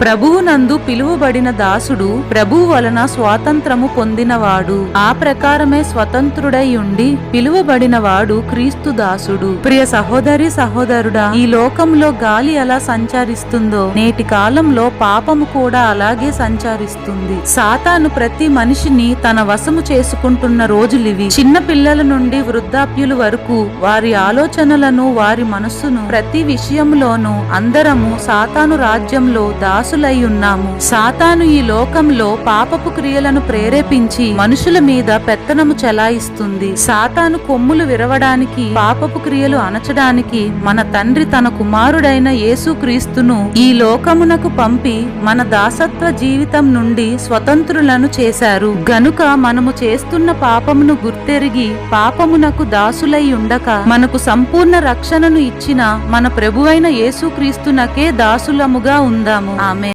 ప్రభువునందు పిలువబడిన దాసుడు ప్రభువు వలన స్వాతంత్రము పొందినవాడు. ఆ ప్రకారమే స్వతంత్రుడై ఉండి పిలువబడినవాడు క్రీస్తు దాసుడు. ప్రియ సహోదరి సహోదరుడా ఈ లోకంలో గాలి ఎలా సంచరిస్తుందో నేటి కాలంలో పాపము కూడా అలాగే సంచరిస్తుంది. సాతాను ప్రతి మనిషిని తన వశము చేసుకుంటున్న రోజులివి. చిన్న పిల్లల నుండి వృద్ధాప్యుల వరకు వారి ఆలోచనలను వారి మనస్సును ప్రతి విషయంలోనూ అందరము సాతాను రాజ్యంలో దాసులై ఉన్నాము. సాతాను ఈ లోకంలో పాపపు క్రియలను ప్రేరేపించి మనుషుల మీద పెత్తనము చెలాయిస్తుంది. సాతాను కొమ్ములు విరవడానికి పాపపు క్రియలు అణచడానికి మన తండ్రి తన కుమారుడైన యేసుక్రీస్తును ఈ లోకమునకు పంపి మన దాసత్వ జీవితం నుండి స్వతంత్రులను చేశారు. గనుక మనము చేస్తున్న పాపమును గుర్తెరిగి పాపమునకు దాసులై ఉండక మనకు సంపూర్ణ రక్షణను ఇచ్చిన మన ప్రభువైన యేసుక్రీస్తునకే దాసులముగా ఉందాము.